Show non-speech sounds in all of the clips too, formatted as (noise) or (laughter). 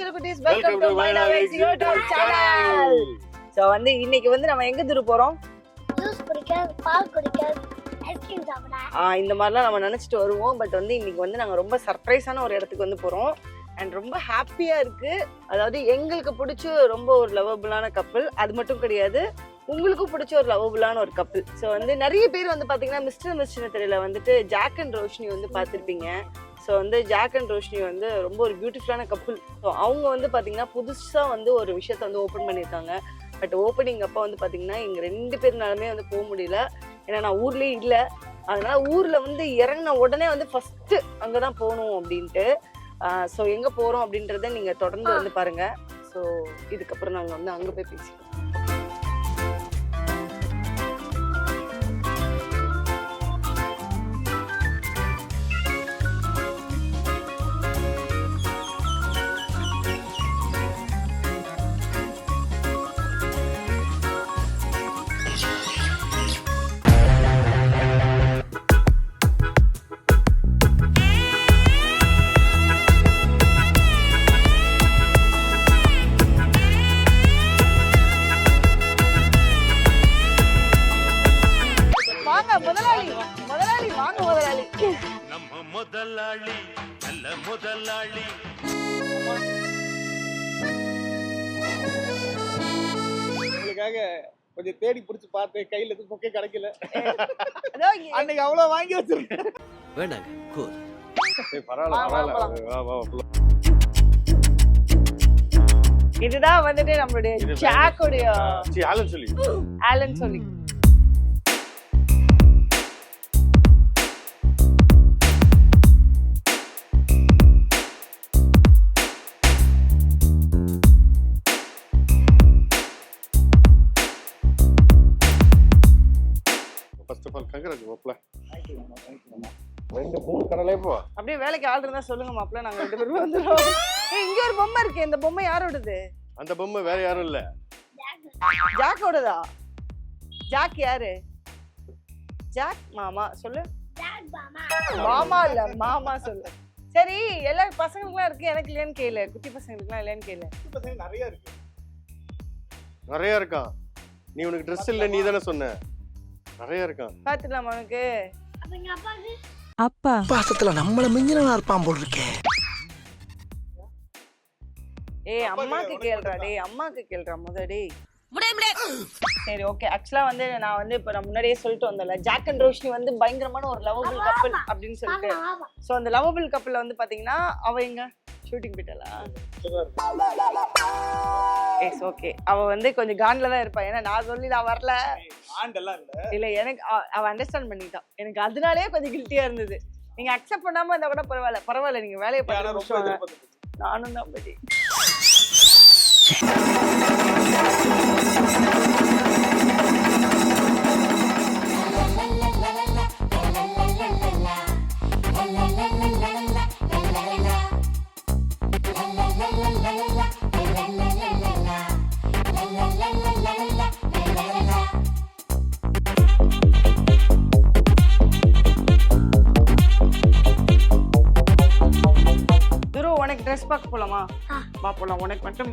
சின்ன குட்டீஸ் welcome to my நவேஸ் யூடியூப் சேனல் சோ வந்து இன்னைக்கு வந்து நம்ம எங்க திரு போறோம்? ஜூஸ் குடிக்க பால் குடிக்க ஐஸ்கிரீம் சாப்பிட. ஆ, இந்த மாதிரிலாம் நம்ம நினைச்சிட்டு வருவோம். பட் வந்து இன்னைக்கு வந்து நாங்க ரொம்ப சர்ப்ரைஸான ஒரு இடத்துக்கு வந்து போறோம். அண்ட் ரொம்ப ஹாப்பியா இருக்கு. அதாவது எங்களுக்கு பிடிச்ச ரொம்ப ஒரு லவபிளான கப்பல் அது மட்டும் கிடையாது உங்களுக்கும் பிடிச்ச ஒரு லவபிளான ஒரு கப்பல் ஸோ வந்து நிறைய பேர் வந்து பாத்தீங்கன்னா மிஸ்டர் மிஸ் சின்னத்திரையில வந்துட்டு ஜாக் அண்ட் ரோஷினி வந்து பார்த்துருப்பீங்க ஸோ வந்து ஜாக் அண்ட் ரோஷினி வந்து ரொம்ப ஒரு பியூட்டிஃபுல்லான கப்பல் ஸோ அவங்க வந்து பாத்தீங்கன்னா புதுசா வந்து ஒரு விஷயத்த வந்து ஓப்பன் பண்ணியிருக்காங்க. பட் ஓப்பனிங் அப்போ வந்து பாத்தீங்கன்னா எங்க ரெண்டு பேர்னாலுமே வந்து போக முடியல. ஏன்னா நான் ஊர்லயே இல்லை. அதனால ஊர்ல வந்து இறங்கின உடனே வந்து ஃபர்ஸ்ட் அங்கதான் போகணும் அப்படின்ட்டு. ஸோ எங்க போறோம் அப்படின்றத நீங்க தொடர்ந்து வந்து பாருங்க. ஸோ இதுக்கப்புறம் நாங்க வந்து அங்க போய் பேசிக்கிறோம் கையில எதுவும் பொக்கே கிடைக்கல. அன்னைக்கு அவ்வளவு வாங்கி வச்சிருக்கேன். கூல் ஏய், பரவாயில்ல பரவாயில்ல. இதுதான் வந்துட்டு நம்மளுடைய ஜாக்குடைய ஆலன் சொல்லி. ஆலன் சொல்லி. ரெண்டு மூணு கடலே போ. அப்படியே வேலைக்கு ஆள் இருந்தா சொல்லுங்க மாப்பிள்ள நாங்க ரெண்டு பேரும் வந்துடுறோம். ஏய், இங்க ஒரு பொம்மை இருக்கு. இந்த பொம்மை யாரோடது அந்த பொம்மை வேற யாரும் இல்ல. ஜாக்கோடதா ஜாக் யாரு? ஜாக் மாமா சொல்லு. மாமா இல்ல மாமா சொல்லு. சரி எல்லா பசங்களுக்குலாம் இருக்கு எனக்கு இல்லையான்னு கேளு. குட்டி பசங்களுக்குலாம் இல்லையான்னு கேளு. நிறைய இருக்கு. நிறைய இருக்கான் நீ உனக்கு ட்ரெஸ் இல்ல நீ தானே சொன்ன. நிறைய இருக்கான் பாத்துடலாமா உனக்கு? அப்ப எங்க அப்பாவுக்கு அப்பா. பாசத்துல நம்மள மிஞ்சினா இருப்பான் போல் இருக்கே ஏய் அம்மாக்கு கேளுடா டேய் அம்மாக்கு கேளுடா முத டேய். சரி ஓகே ஆக்சுவலா வந்து நான் வந்து இப்ப நான் முன்னாடியே சொல்லிட்டு வந்தேன்ல. ஜாக் அண்ட் ரோஷினி வந்து பயங்கரமான ஒரு லவபிள் கப்பல் அப்படின்னு சொல்லிட்டு. சோ அந்த லவபிள் கப்பல்ல வந்து பாத்தீங்கன்னா அவ எங்க? ஷூட்டிங் போயிட்டாளா? எஸ் ஓகே அவ வந்து கொஞ்சம் கான்ல தான் இருப்பா. ஏன்னா நான் சொல்லி நான் வரல. ஆண்டெல்லாம் இல்ல இல்ல எனக்கு அவ- அண்டர்ஸ்டாண்ட் பண்ணிட்டான் எனக்கு அதனாலேயே கொஞ்சம் கில்ட்டியா இருந்தது. நீங்க அக்செப்ட் பண்ணாம இருந்தா கூட பரவாயில்ல. பரவாயில்ல நீங்க வேலையை பார்த்து நானும் தான் படி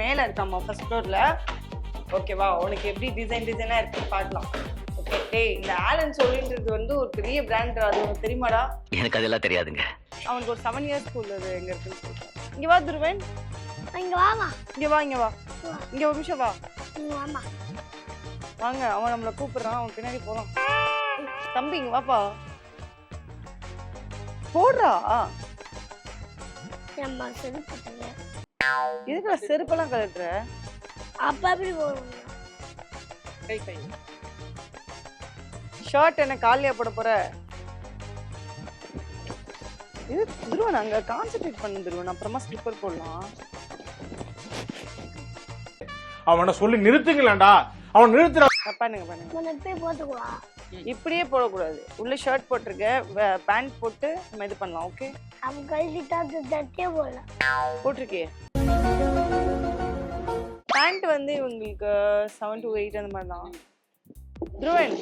மேல இருக்காமா ஃபர்ஸ்ட் ஃப்ளோர்ல ஓகேவா உனக்கு எப்படி டிசைன் டிசைனா இருக்குன்னு பார்க்கலாம். ஓகே டேய் இந்த ஆலன் சொல்லின்றது வந்து ஒரு பெரிய பிராண்ட் அது உனக்கு தெரியுமாடா? எனக்கு அதெல்லாம் தெரியாதுங்க. அவனுக்கு ஒரு செவன் இயர்ஸ் உள்ளது எங்க இருக்குன்னு சொல்லிட்டான் இங்க வா துருவன். இங்க வாமா இங்க வா இங்க வா. இங்க ஒரு நிமிஷம் வா. வாங்க அவன் நம்மள கூப்பிடுறான் அவன் பின்னாடி போலாம் தம்பி இங்க வாப்பா. போடுறா. நம்ம செருப்பு இதுக்கு செருப்பெல்லாம் கழட்டுற? அப்பா எப்படி கை கை ஷர்ட் என்ன காலியா போட போற? இது துருவன் அங்க கான்சென்ட்ரேட் பண்ணு துருவன். அப்புறமா ஸ்லிப்பர் போடலாம். அவனை சொல்லி நிறுத்துங்களேன்டா. அவன் நிறுத்துறா பண்ணுங்க பண்ணுங்க. இப்படியே போடக்கூடாது. உள்ள ஷர்ட் போட்டிருக்க பேண்ட் போட்டு நம்ம இது பண்ணலாம் ஓகே அவன் கழிச்சுட்டா தட்டே போடல போட்டிருக்கே பேண்ட் வந்து இவங்களுக்கு செவன் டு எயிட் அந்த மாதிரி தான் துருவன்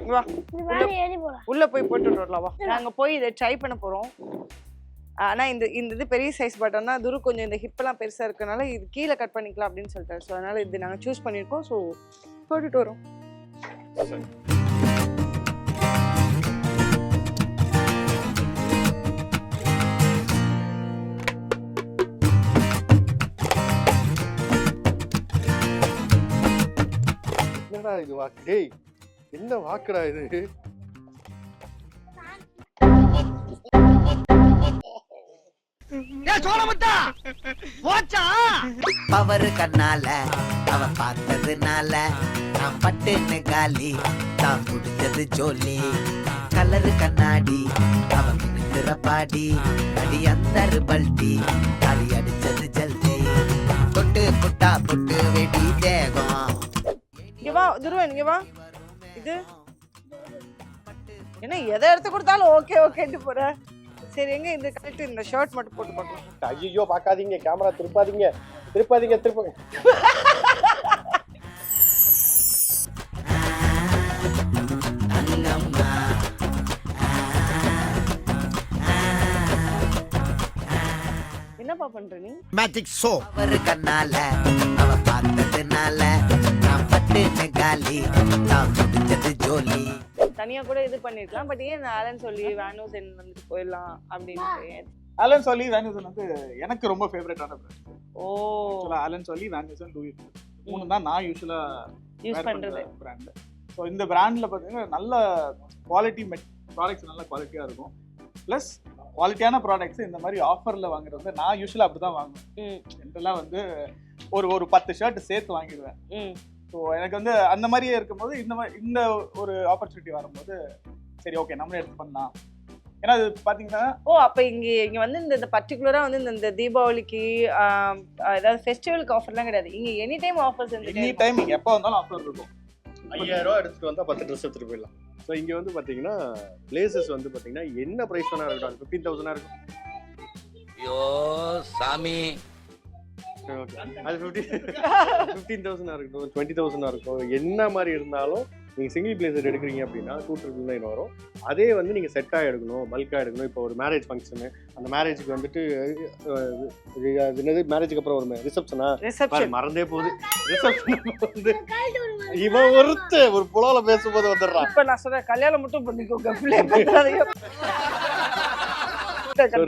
இங்க வா உள்ள போய் போட்டு வரலாம் வா. நாங்க போய் இதை ட்ரை பண்ண போறோம். ஆனா இந்த இந்த இது பெரிய சைஸ் பட்டன் தான். துரு கொஞ்சம் இந்த ஹிப்பெல்லாம் பெருசா இருக்கனால இது கீழே கட் பண்ணிக்கலாம் அப்படின்னு சொல்லிட்டாரு. ஸோ அதனால இது நாங்க சூஸ் பண்ணியிருக்கோம். ஸோ போட்டுட்டு வரோம். என்னடா இது வாக்கு டேய் என்ன வாக்குடா இது? பவரு கண்ணால அவன் பார்த்ததுனால நான் பட்டுன்னு காலி தான் குடிச்சது ஜோலி. கலரு கண்ணாடி அவன் மினுக்கிற பாடி அடி அந்த பல்டி அடி அடிச்சது ஜல்தி பொட்டு புட்டா பொட்டு துருவன் இங்க வா. இது. என்ன எதை எடுத்து கொடுத்தாலும் ஓகே ஓகேன்ட்டு போற? சரி எங்க இந்த கரெக்ட் இந்த ஷர்ட் மட்டும் போட்டு பார்க்கலாம். ஐயோ பார்க்காதீங்க கேமரா திருப்பாதீங்க. திருப்பாதீங்க திருப்பாங்க என்னப்பா பண்ற நீ? மேஜிக் ஷோ பவரு கண்ணால அவன் பார்த்ததுனால நான் பட்டுன்னு தான் ஜோலி தனியா கூட இது பண்ணிருக்கலாம் பட் ஏன் ஆலன் சொல்லி வேனூஸ் வந்துட்டு போயிடலாம் அப்படின்னு ஆலன் சொல்லி வேன்யூசன் வந்து எனக்கு ரொம்ப ஃபேவரட்டான பிராண்ட் ஓ. ஆலன் சொல்லி வேன்யூசன் லூயி மூணு தான் நான் யூஸ்வலா யூஸ் பண்றது. பிராண்ட் ஸோ இந்த பிராண்டில் பார்த்தீங்கன்னா நல்ல குவாலிட்டி மெட் ப்ராடக்ட்ஸ் நல்ல குவாலிட்டியாக இருக்கும். ப்ளஸ் குவாலிட்டியான ப்ராடக்ட்ஸ் இந்த மாதிரி ஆஃபரில் வாங்குறது வந்து நான் யூஸ்வலாக அப்படி தான் வாங்குவேன். ஜென்ரலாக வந்து ஒரு ஒரு பத்து ஷர்ட் சேர்த்து வாங்கிடுவேன். ஸோ எனக்கு வந்து அந்த மாதிரியே இருக்கும்போது இந்த மாதிரி இந்த ஒரு ஆப்பர்ச்சுனிட்டி வரும்போது சரி ஓகே நம்மளே எடுத்து பண்ணலாம். ஏன்னா அது பார்த்தீங்கன்னா ஓ அப்ப இங்க இங்க வந்து இந்த இந்த பர்டிகுலரா வந்து இந்த இந்த தீபாவளிக்கு ஆம், அதாவது ஃபெஸ்டிவலுக்கு ஆஃபர்லாம் கிடையாது. இங்க any time offers any time நீங்கள் எப்போ வந்தாலும் ஆஃபர் இருக்கும். ஐயாயிரம் ரூபா எடுத்துட்டு வந்தா பத்து ட்ரெஸ் எடுத்துட்டு போயிடலாம். ஸோ இங்க வந்து பாத்தீங்கன்னா பிளேசஸ் வந்து பாத்தீங்கன்னா என்ன பிரைஸ் வேணா இருக்கட்டும் ஃபிஃப்டீன் தௌசண்டா இருக்கும் ஐயோ சாமி. சரி. அது ஃபிஃப்டி ஃபிஃப்டீன் தௌசண்டா இருக்கட்டும் டுவெண்ட்டி தௌசண்டா இருக்கும் என்ன மாதிரி இருந்தாலும் நீங்க சிங்கிள் பிளேசர் எடுக்கிறீங்க அப்படின்னா டூ ட்ரிபிள் நைன் வரும். அதே வந்து நீங்க செட்டாக எடுக்கணும் பல்காக எடுக்கணும். இப்போ ஒரு மேரேஜ் ஃபங்க்ஷனு அந்த மேரேஜுக்கு வந்துட்டு என்னது? மேரேஜுக்கு அப்புறம் ஒரு ரிசப்ஷனா ரிசப்ஷன் மறந்தே போகுது. ரிசப்ஷன் வந்து இவன் ஒருத்த ஒரு புலால பேசும்போது வந்துடுறான். இப்ப நான் சொல்றேன் கல்யாணம் மட்டும் பண்ணிக்கோங்க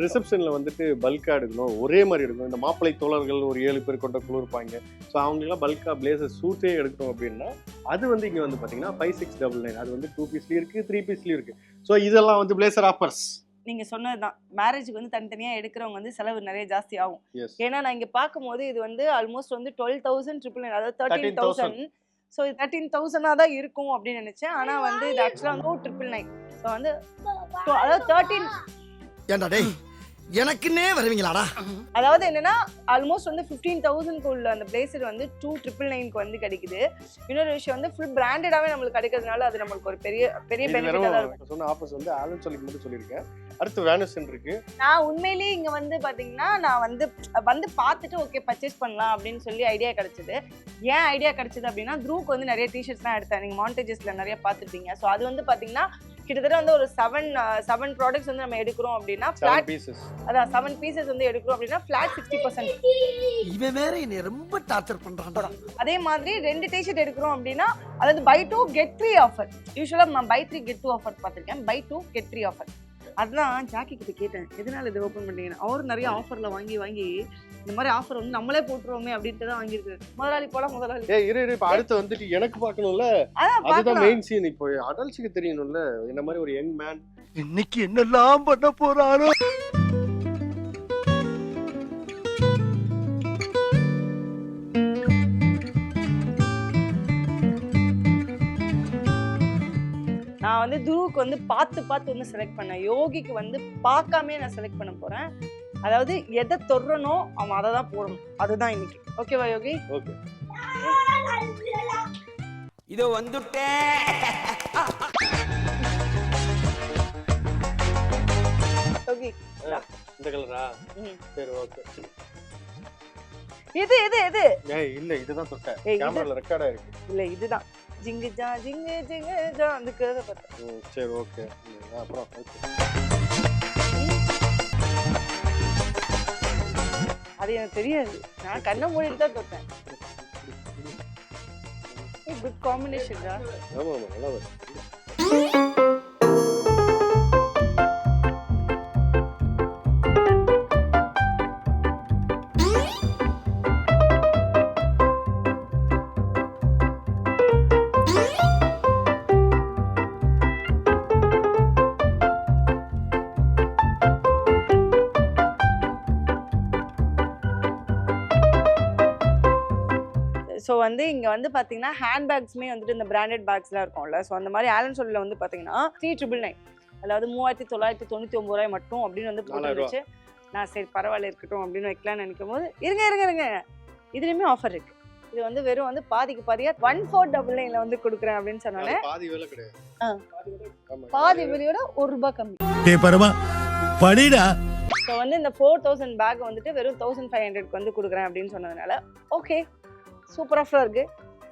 ரிசப்ஷனில் வந்துட்டு பல்காக எடுக்கணும். ஒரே மாதிரி எடுக்கணும். இந்த மாப்பிள்ளை தோழர்கள் ஒரு ஏழு பேர் கொண்ட குழு இருப்பாங்க. ஸோ அவங்களாம் பல்காக பிளேசர் சூட்டே எடுக்கணும் அப்படின்னா அது வந்து இங்கே வந்து பார்த்தீங்கன்னா ஃபைவ் சிக்ஸ் டபுள் நைன் அது வந்து டூ பீஸ்லேயும் இருக்குது த்ரீ பீஸ்லேயும் இருக்குது ஸோ இதெல்லாம் வந்து பிளேசர் ஆஃபர்ஸ் நீங்க சொன்னதுதான். மேரேஜுக்கு வந்து தனித்தனியா எடுக்கிறவங்க வந்து செலவு நிறைய ஜாஸ்தி ஆகும். ஏன்னா நான் இங்க பார்க்கும்போது இது வந்து ஆல்மோஸ்ட் வந்து டுவெல் தௌசண்ட் ட்ரிபிள் நைன் அதாவது தேர்ட்டீன் 13,000. தௌசண்ட் ஸோ இது தேர்ட்டீன் தௌசண்டாக தான் இருக்கும் அப்படின்னு நினைச்சேன். ஆனா வந்து இது ஆக்சுவலாக வந்து ட்ரிபிள் நைன் ஸோ வந்து அதாவது தேர்ட்டீன் ஏண்டா டேய் எனக்குன்னே வருவீங்களாடா? அதாவது என்னன்னா ஆல்மோஸ்ட் வந்து ஃபிஃப்டீன் தௌசண்ட்க்கு உள்ள அந்த பிளேசர் வந்து டூ ட்ரிபிள் நைனுக்கு வந்து கிடைக்குது. இன்னொரு விஷயம் வந்து ஃபுல் பிராண்டடாகவே நம்மளுக்கு கிடைக்கிறதுனால அது நம்மளுக்கு ஒரு பெரிய பெரிய தான் இருக்கும். சொன்ன ஆஃபர்ஸ் வந்து ஆலன் சொல்லிக்கு மட்டும் சொல்லியிருக்கேன். அடுத்து வேனசன் இருக்கு. நான் உண்மையிலேயே இங்க வந்து பாத்தீங்கன்னா நான் வந்து வந்து பார்த்துட்டு ஓகே பர்ச்சேஸ் பண்ணலாம் அப்படின்னு சொல்லி ஐடியா கிடைச்சது. ஏன் ஐடியா கிடைச்சது அப்படின்னா த்ரூக்கு வந்து நிறைய டிஷர்ட்ஸ்லாம் எடுத்தேன். நீங்க மாண்டேஜஸ்ல நிறைய பார்த்துருப்பீங்க. ஸோ அது வந்து பாத்தீங்கன்னா கிட்டத்தட்ட வந்து ஒரு செவன் செவன் ப்ராடக்ட்ஸ் வந்து நம்ம எடுக்கிறோம் அப்படின்னா ஃபிளாட் பீசஸ் அதான் செவன் பீசஸ் வந்து எடுக்கிறோம் அப்படின்னா ஃபிளாட் சிக்ஸ்டி பர்சன்ட் இவன் வேற என்னை ரொம்ப டார்ச்சர் பண்றான்டா. அதே மாதிரி ரெண்டு டிஷர்ட் எடுக்கிறோம் அப்படின்னா அதாவது buy two get three offer யூஸ்வலாக நான் buy three get two offer பார்த்துருக்கேன். Buy two get three offer அதுதான் ஜாக்கி கிட்ட கேட்டேன். எதனால இது ஓப்பன் பண்ணீங்கன்னு அவரும் நிறைய ஆஃபர்ல வாங்கி வாங்கி இந்த மாதிரி ஆஃபர் வந்து நம்மளே போட்டுருவோமே அப்படின்ட்டு தான் வாங்கியிருக்காரு. முதலாளி போலாம் முதலாளி. ஏ இரு இரு இப்போ அடுத்து வந்துட்டு எனக்கு பார்க்கணும்ல? அதான் அதுதான் மெயின் சீன் இப்போ. அடல்ட்ஸுக்கு தெரியணும்ல இந்த மாதிரி ஒரு யங் மேன் இன்னைக்கு என்னெல்லாம் பண்ண போறாரோ? வந்து பார்த்து பார்த்து வந்து செலக்ட் பண்ணேன். யோகிக்கு வந்து பார்க்காமே நான் செலக்ட் பண்ண போறேன். அதாவது எதை தொடுறனோ அவன் அதை தான் போடணும். அதுதான் இன்னைக்கு. ஓகேவா யோகி? ஓகே. இதோ வந்துட்டேன். யோகி இந்த கலரா. சரி ஓகே. இது இது இது. ஏய் இல்ல இதுதான் தொட்டேன். கேமரால ரெக்கார்ட் ஆயிருக்கு. இல்ல இதுதான். ஜிங்கு ஜா ஜிங்கு ஜிங்கு ஜா அந்த கதை பார்த்தேன். சரி ஓகே. அப்புறம் அது எனக்கு தெரியாது. நான் கண்ணை மூடிட்டு தான் தொட்டேன். குட் காம்பினேஷன் தான் ஆமாம் ஆமாம் நல்லா வருது. ஸோ வந்து இங்கே வந்து பார்த்தீங்கன்னா ஹேண்ட் பேக்ஸுமே வந்துட்டு இந்த பிராண்டட் பேக்ஸ்லாம் இருக்கும்ல. ஸோ அந்த மாதிரி ஆலன் சொல்லில் வந்து பார்த்தீங்கன்னா த்ரீ ட்ரிபிள் நைன் அதாவது மூவாயிரத்தி தொள்ளாயிரத்தி தொண்ணூற்றி ஒம்பது ரூபாய் மட்டும் அப்படின்னு வந்து. போட்டுருந்துச்சு. நான் சரி பரவாயில்ல இருக்கட்டும் அப்படின்னு வைக்கலாம்னு நினைக்கும் போது இருங்க இருங்க இருங்க. இதுலேயுமே ஆஃபர் இருக்கு. இது வந்து வெறும் வந்து பாதிக்கு பாதியா ஒன் ஃபோர் டபுள் நைனில் வந்து கொடுக்குறேன் அப்படின்னு சொன்னாலே பாதி விலையோட ஒரு ரூபாய் கம்மி. டே பரமா படிடா. ஸோ வந்து இந்த ஃபோர் தௌசண்ட் பேக் வந்துட்டு வெறும் தௌசண்ட் ஃபைவ் ஹண்ட்ரட்க்கு வந்து கொடுக்குறேன் அப்படின்னு சொன்னதுனால ஓகே சூப்பர் ஆஃபராக இருக்கு.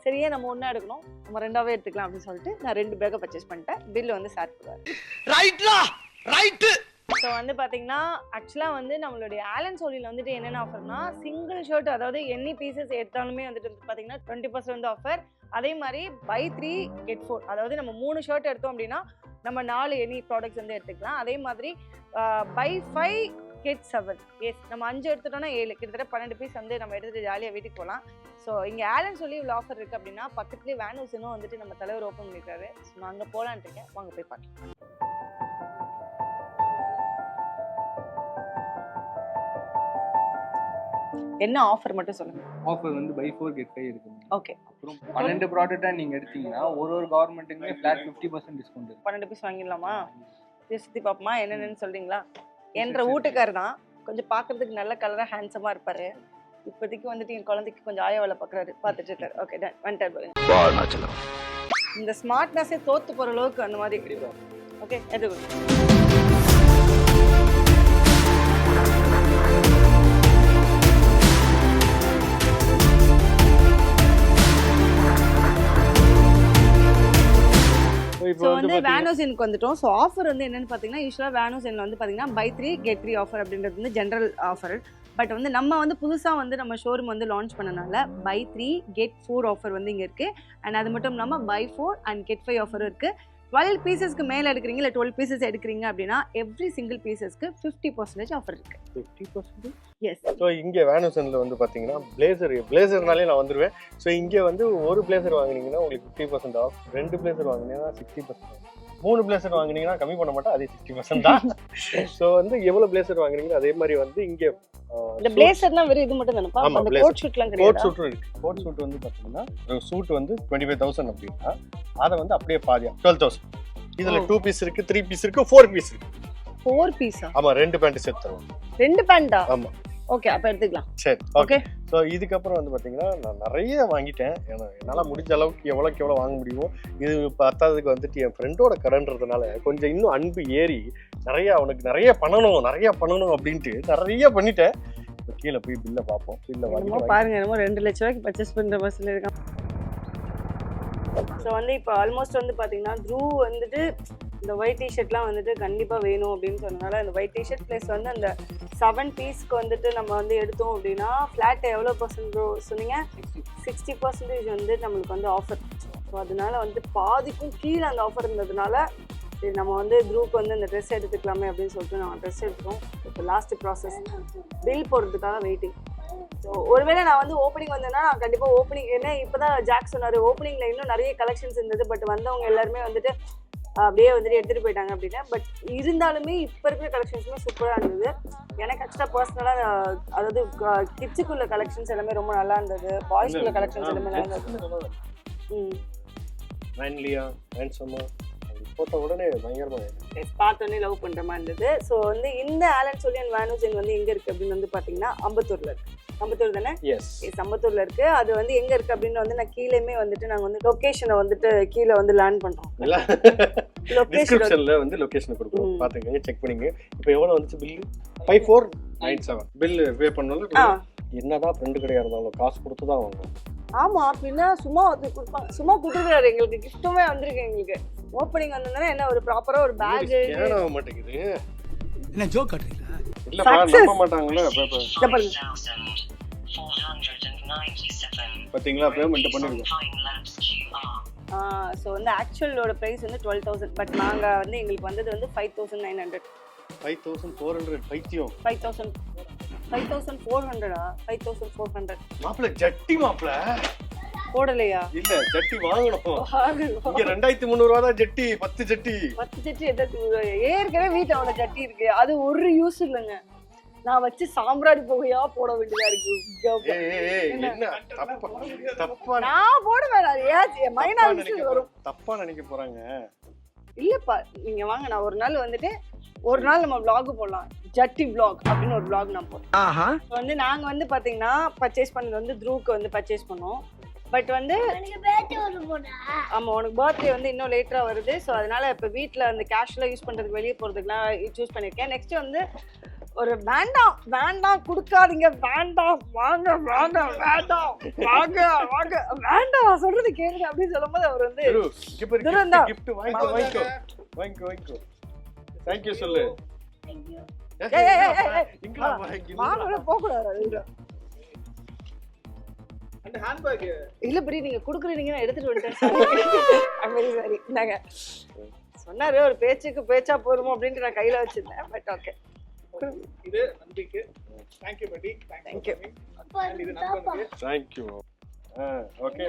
சரியே நம்ம ஒன்றா எடுக்கணும்? நம்ம ரெண்டாவே எடுத்துக்கலாம் அப்படின்னு சொல்லிட்டு நான் ரெண்டு பேக்கை பர்ச்சேஸ் பண்ணிட்டேன். பில் வந்து ஸ்டார்ட் பண்ணுவார். ரைட்லா ரைட்டு ஸோ வந்து பார்த்தீங்கன்னா ஆக்சுவலாக வந்து நம்மளுடைய ஆலன் சோலியில் வந்துட்டு என்னென்ன ஆஃபர்னா சிங்கிள் ஷர்ட் அதாவது எனி பீசஸ் எடுத்தாலுமே வந்துட்டு பார்த்தீங்கன்னா டுவெண்ட்டி பர்சன்ட் வந்து ஆஃபர் அதே மாதிரி பை த்ரீ கெட் ஃபோர் அதாவது நம்ம மூணு ஷர்ட் எடுத்தோம் அப்படின்னா நம்ம நாலு எனி ப்ராடக்ட்ஸ் வந்து எடுத்துக்கலாம். அதே மாதிரி buy five get seven yes நம்ம அஞ்சு எடுத்துட்டோம்னா ஏழு. கிட்டத்தட்ட பன்னெண்டு பீஸ் வந்து நம்ம எடுத்துட்டு ஜாலியாக வீட்டுக்கு போகலாம் ஸோ இங்கே ஆலன் சொல்லி இவ்வளோ ஆஃபர் இருக்குது அப்படின்னா பக்கத்துலேயே வேனூஸ்னும் வந்துட்டு நம்ம தலைவர் ஓப்பன் பண்ணியிருக்காரு ஸோ நான் அங்கே போகலான்ட்டு இருக்கேன். வாங்க போய் பார்க்கலாம். என்ன ஆஃபர் மட்டும் சொல்லுங்க. ஆஃபர் வந்து பை ஃபோர் கெட் ஃபைவ் இருக்கு ஓகே அப்புறம் பன்னெண்டு ப்ராடக்டாக நீங்கள் எடுத்தீங்கன்னா ஒரு ஒரு கவர்மெண்ட்டுக்குமே ஃப்ளாட் ஃபிஃப்டி பர்சன்ட் டிஸ்கவுண்ட் பன்னெண்டு பீஸ் வாங்கிடலாமா? சுற்றி பார்ப்போமா? என்னென்னு சொல்றீங்களா? என்ற வீட்டுக்கார் தான் கொஞ்சம் பார்க்கறதுக்கு நல்ல கலராக ஹேண்ட்ஸமாக இருப்பாரு. இப்போதைக்கு வந்துட்டு என் குழந்தைக்கு கொஞ்சம் ஆய வேலை பார்க்குறாரு பார்த்துட்டு இருக்காரு. ஓகே டன் வந்துட்டார் பாருங்க. இந்த ஸ்மார்ட்னஸே தோத்து போகிற அளவுக்கு அந்த மாதிரி ஓகே எடுத்து இப்போ ஸோ வந்து வேனோசெனுக்கு வந்துட்டோம். ஸோ ஆஃபர் வந்து என்னன்னு பார்த்தீங்கன்னா யூஸ்வலாக வேனோசெனில் வந்து பார்த்தீங்கன்னா buy three get three offer அப்படின்றது வந்து ஜென்ரல் ஆஃபர் பட் வந்து நம்ம வந்து புதுசாக வந்து நம்ம ஷோரூம் வந்து லான்ச் பண்ணனால buy three get four offer வந்து இங்கே இருக்குது அண்ட் அது மட்டும் இல்லாமல் buy four and get five ஆஃபரும் இருக்குது டுவெல் பீசஸ்க்கு மேலே எடுக்கிறீங்க இல்லை டுவெல் பீசஸ் எடுக்கிறீங்க அப்படின்னா எவ்ரி சிங்கிள் பீசஸ்க்கு ஃபிஃப்டி பர்சன்டேஜ் ஆஃபர் இருக்குது 50% எஸ் ஸோ இங்கே வேனுசனில் வந்து பார்த்தீங்கன்னா பிளேசர் பிளேசர்னாலே நான் வந்துடுவேன் ஸோ இங்கே வந்து ஒரு பிளேசர் வாங்குனீங்கன்னா உங்களுக்கு ஃபிஃப்டி பர்சன்ட் ஆஃப் ரெண்டு பிளேசர் வாங்குனீங்கன்னா சிக்ஸ்டி பர்சன்ட் மூணு பிளேசர் வாங்குனீங்கன்னா கம்மி பண்ண மாட்டேன் அதே சிக்ஸ்டி பர்சன்ட் தான். (laughs) ஸோ வந்து எவ்வளோ பிளேசர் வாங்குனீங்களோ அதே மாதிரி வந்து இங்கே இந்த பிளேசர்னா வெறும் இது மட்டும் தானப்பா ஆமா, அந்த. கோட் ஷூட்லாம் கோட் சூட்டும் இருக்கு. கோட் சூட் வந்து பார்த்தீங்கன்னா ஒரு சூட் வந்து டுவெண்ட்டி ஃபைவ் தௌசண்ட் அப்படின்னா அதை வந்து அப்படியே பாதியா டுவெல் தௌசண்ட் இதில். டூ பீஸ் இருக்கு த்ரீ பீஸ் இருக்கு ஃபோர் பீஸ் இருக்கு. ஃபோர் பீஸா ஆமாம் ரெண்டு பேண்ட் சேர்த்து தருவோம். ரெண்டு பேண்டா ஆமா. ஓகே அப்போ எடுத்துக்கலாம். சரி ஓகே ஸோ இதுக்கப்புறம் வந்து பார்த்தீங்கன்னா நான் நிறைய வாங்கிட்டேன். ஏன்னா என்னால் முடிஞ்ச அளவுக்கு எவ்வளோக்கு எவ்வளோ வாங்க முடியுமோ இது பத்தாததுக்கு வந்துட்டு என் ஃப்ரெண்டோட கடன்றதுனால கொஞ்சம் இன்னும் அன்பு ஏறி நிறைய அவனுக்கு நிறைய பண்ணணும் நிறைய பண்ணணும் அப்படின்ட்டு நிறைய பண்ணிட்டேன். இப்போ கீழே போய் பில்லை பார்ப்போம். பில்லை வாங்கிட்டு பாருங்க என்னமோ ரெண்டு லட்ச ரூபாய்க்கு பர்ச்சேஸ் பண்ற பஸ்ல இருக்கான். ஸோ வந்து இப்போ ஆல்மோஸ்ட் வந்து பார்த்தீங்கன்னா த்ரூ வந்துட்டு இந்த ஒயிட் டிஷர்ட்லாம் வந்துட்டு கண்டிப்பாக வேணும் அப்படின்னு சொன்னனால அந்த ஒயிட் டிஷர்ட் ப்ளஸ் வந்து அந்த செவன் பீஸ்க்கு வந்துட்டு நம்ம வந்து எடுத்தோம் அப்படின்னா ஃப்ளாட் எவ்வளோ பர்சன்ட் சொன்னீங்க. சிக்ஸ்டி பர்சன்டேஜ் வந்து நம்மளுக்கு வந்து ஆஃபர் ஸோ அதனால வந்து பாதிக்கும் கீழே அந்த ஆஃபர் இருந்ததுனால சரி நம்ம வந்து குரூப் வந்து இந்த ட்ரெஸ் எடுத்துக்கலாமே அப்படின்னு சொல்லிட்டு நான் ட்ரெஸ் எடுத்தோம். இப்போ லாஸ்ட் ப்ராசஸ் பில் போடுறதுக்காக வெயிட்டிங் ஸோ ஒருவேளை நான் வந்து ஓப்பனிங் வந்தேன்னா நான் கண்டிப்பாக ஓப்பனிங் ஏன்னா இப்போ தான் ஜாக் சொன்னார் ஓப்பனிங்கில் இன்னும் நிறைய கலெக்ஷன்ஸ் இருந்தது பட் வந்தவங்க எல்லாருமே வந்துட்டு அப்படியே வந்துட்டு எடுத்துகிட்டு போயிட்டாங்க அப்படின்னா பட் இருந்தாலுமே இப்போ இருக்கிற கலெக்ஷன்ஸுமே சூப்பராக இருந்தது. எனக்கு எக்ஸ்ட்ரா பர்சனலாக அதாவது கிட்ஸுக்குள்ள கலெக்ஷன்ஸ் எல்லாமே ரொம்ப நல்லா இருந்தது. பாய்ஸ்குள்ள கலெக்ஷன்ஸ் எல்லாமே நல்லா இருந்தது. ம். போட்ட உடனே பார்த்தோன்னே லவ் பண்ணுற மாதிரி இருந்தது. ஸோ வந்து இந்த ஆலன் சொல்லி அண்ட் வேனுஜன் வந்து எங்கே இருக்குது அப்படின்னு வந்து பார்த்தீங்கன்னா அம்பத்தூரில் இருக்குது அம்பத்தூர் தானே? அம்பத்தூர்ல இருக்கு. அது வந்து எங்க இருக்கு அப்படின்னு வந்து நான் கீழேயுமே வந்துட்டு நாங்க வந்து லொகேஷனை வந்துட்டு கீழே வந்து லேர்ன் பண்றோம். டிஸ்கிரிப்ஷன்ல வந்து லொகேஷன் கொடுக்குறோம். பாத்துக்கங்க செக் பண்ணிங்க இப்போ எவ்வளவு வந்துச்சு bill five four nine seven bill pay பண்ணாலும் என்னதான் ஃப்ரெண்டு கடையா இருந்தாலும் காசு கொடுத்து தான் வாங்குவோம் ஆமா அப்படின்னா சும்மா ஒருத்தர் கொடுப்பாங்க. சும்மா கொடுத்துருக்காரு. எங்களுக்கு கிஃப்ட்டுமே வந்திருக்கு எங்களுக்கு. ஓப்பனிங் வந்ததுன்னா என்ன ஒரு ப்ராப்பரா ஒரு பேக் ஆக மாட்டேங்குது. என்ன ஜோக் காட்டுறீங்களா? Success. நம்ப மாட்டாங்களே பாத்தீங்களா? பேமெண்ட் பண்ணிருக்கோம் ஸோ வந்து ஆக்சுவலோட ப்ரைஸ் வந்து டுவெல் தௌசண்ட் பட் நாங்கள் வந்து எங்களுக்கு வந்தது வந்து five thousand nine hundred five thousand four hundred பைத்தியம். Five thousand five thousand four ஹண்ட்ரடா five thousand four hundred மாப்பிள்ள ஜட்டி மாப்பிள்ள போடலையா? இல்ல ஜட்டி வாங்கணும். இங்க ரெண்டாயிரத்தி முந்நூறு ரூபா தான் ஜட்டி பத்து ஜட்டி. பத்து எதாவது ஏற்கனவே வீட்டில் சட்டி இருக்கு. அது ஒரு யூஸ் இல்லைங்க. நான் வச்சு சாம்பிராணி புகையா போட வேண்டியதா இருக்கு. தப்பா தப்பா நான் போடுவேன் அது ஏன் தப்பா மைனாரிட்டி நினைக்க வரும். தப்பா நினைக்க போறாங்க. இல்லப்பா நீங்க வாங்க நான் ஒரு நாள் வந்துட்டு ஒரு நாள் நம்ம vlog போடலாம். ஜட்டி vlog அப்படின்னு ஒரு vlog நான் போடுறேன். வந்து நாங்க வந்து பாத்தீங்கன்னா பர்ச்சேஸ் பண்ணது வந்து த்ரூக்கு வந்து பர்ச்சேஸ் பண்ணோம். பட் வந்து ஆமா உனக்கு பர்த்டே வந்து இன்னும் லேட்டரா வருது. ஸோ அதனால இப்போ வீட்டில் அந்த கேஷ்ல யூஸ் பண்றதுக்கு வெளியே போறதுக்குலாம் சூஸ் பண்ணியிருக்கேன் நெக்ஸ்ட் வந்து ஒரு வேண்டாம் வேண்டாம் கொடுக்காதீங்க வேண்டாம் வாங்க வாங்க வேண்டாம் வாங்க வாங்க. வேண்டாம் சொல்றது கேளுங்க அப்படின்னு சொல்லும்போது அவர் வந்து திரு, இங்க பாரு, திரு, gift, இந்தா. gift வாங்கிக்கோ வாங்கிக்கோ வாங்கிக்கோ வாங்கிக்கோ. சொல்லு. ஹேண்ட்பேக் இல்ல. பிரி நீங்க குடுக்குறீங்க நான் எடுத்துட்டு வந்துட்டேன். (laughs) சாரி சொன்னாரு ஒரு பேச்சுக்கு பேச்சா போருமோ அப்படின்ட்டு நான் கையில வச்சிருந்தேன் பட் ஓகே இது நம்பிக்கை தேங்க்யூ பட்டி தேங்க்யூ இது. ஆ, okay.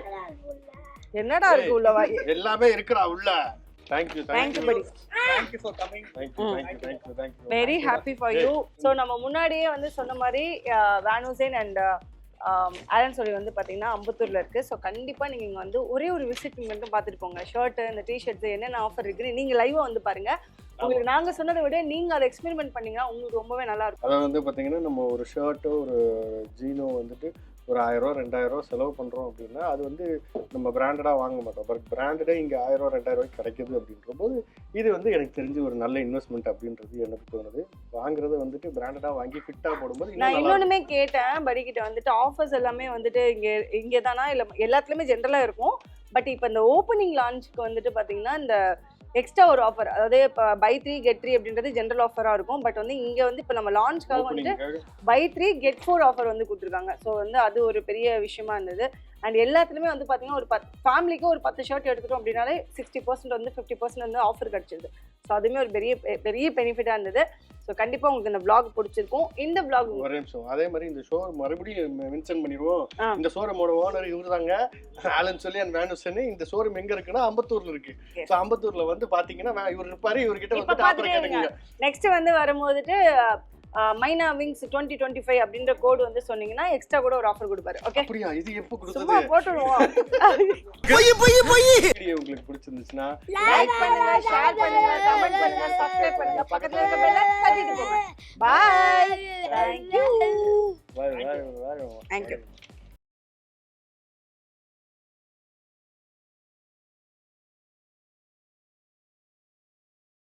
என்னடா இருக்கு உள்ள வாய்? எல்லாமே இருக்குடா உள்ள. தேங்க்யூ தேங்க்யூ படி thank you for coming thank you thank you thank you thank you very happy for you so நம்ம முன்னாடியே வந்து சொன்ன மாதிரி வேனுசேன் அண்ட் ஆலன் சொல்லி வந்து பார்த்தீங்கன்னா அம்பத்தூரில் இருக்குது ஸோ கண்டிப்பாக நீங்கள் இங்கே வந்து ஒரே ஒரு விசிட் மட்டும் பார்த்துட்டு போங்க. ஷர்ட்டு இந்த டிஷர்ட்ஸ் என்னென்ன ஆஃபர் இருக்குன்னு நீங்கள் லைவாக வந்து பாருங்கள் உங்களுக்கு நாங்கள் சொன்னதை விட நீங்கள் அதை எக்ஸ்பெரிமெண்ட் பண்ணீங்கன்னா உங்களுக்கு ரொம்பவே நல்லா இருக்கும். அதாவது வந்து பார்த்தீங்கன்னா நம்ம ஒரு ஷர்ட்டோ ஒரு ஜீனோ வந்துட்டு ஒரு ஆயிரம் ரூபா ரெண்டாயிரம் ரூபா செலவு பண்ணுறோம் அப்படின்னா அது வந்து நம்ம பிராண்டடாக வாங்க மாட்டோம். பட் பிராண்டடே இங்கே ஆயிரம் ரூபா ரெண்டாயிரம் ரூபாய்க்கு கிடைக்குது அப்படின்ற போது இது வந்து எனக்கு தெரிஞ்சு ஒரு நல்ல இன்வெஸ்ட்மெண்ட் அப்படின்றது எனக்கு தோணுது. வாங்குறது வந்துட்டு பிராண்டடாக வாங்கி ஃபிட்டாக போடும்போது நான் நல்லா இன்னொன்னுமே கேட்டேன் படிக்கிட்ட வந்துட்டு ஆஃபர்ஸ் எல்லாமே வந்துட்டு இங்கே இங்கே தானா இல்லை எல்லாத்துலேயுமே ஜென்ரலாக இருக்கும். பட் இப்போ இந்த ஓப்பனிங் லான்ச்சுக்கு வந்துட்டு பார்த்தீங்கன்னா இந்த எக்ஸ்ட்ரா ஒரு ஆஃபர் அதாவது இப்போ பை த்ரீ கெட் த்ரீ அப்படின்றது ஜென்ரல் ஆஃபராக இருக்கும். பட் வந்து இங்கே வந்து இப்போ நம்ம லான்ச்க்காக வந்துட்டு buy three get four offer வந்து கொடுத்துருக்காங்க. ஸோ வந்து அது ஒரு பெரிய விஷயமா இருந்தது. அண்ட் எல்லாத்துலேயுமே வந்து பார்த்தீங்கன்னா ஒரு பத் ஃபேமிலிக்கு ஒரு பத்து ஷர்ட் எடுத்துட்டோம் அப்படின்னாலே சிக்ஸ்டி பர்சன்ட் வந்து ஃபிஃப்டி பர்சன்ட் வந்து ஆஃபர் கிடச்சிது. ஸோ அதுவுமே ஒரு பெரிய பெரிய பெனிஃபிட்டாக இருந்தது. ஸோ கண்டிப்பாக உங்களுக்கு இந்த vlog பிடிச்சிருக்கும். இந்த vlog ஒரே நிமிஷம். அதே மாதிரி இந்த ஷோ மறுபடியும் மென்ஷன் பண்ணிடுவோம். இந்த ஷோரூமோட ஓனர் இவரு தாங்க ஆலன் சொல்லி அண்ட் வேணுசன் இந்த ஷோரூம் எங்க இருக்குன்னா அம்பத்தூர்ல இருக்கு. ஸோ அம்பத்தூர்ல வந்து பாத்தீங்கன்னா வே- இவர் இருப்பாரு இவர்கிட்ட வந்து நெக்ஸ்ட் வந்து வரும்போதுட்டு மைனா விங்ஸ் டுவெண்ட்டி டுவெண்ட்டி ஃபைவ் அப்படின்ற கோடு வந்து சொன்னீங்கன்னா எக்ஸ்ட்ரா கூட ஒரு ஆஃபர் கொடுப்பாரு. ஓகே அப்படியா? இது எப்போ சும்மா கொடுத்தது போட்டுடுவோம் பொய் பொய் பொய். வீடியோ உங்களுக்கு பிடிச்சிருந்துச்சுன்னா லைக் பண்ணுங்க ஷேர் பண்ணுங்க கமெண்ட் பண்ணுங்க சப்ஸ்கிரைப் பண்ணுங்க. பக்கத்துல இருக்க பெல்ல தட்டிட்டு போங்க. பாய் தேங்க் யூ வாங்க வாங்க வாங்க Thank you.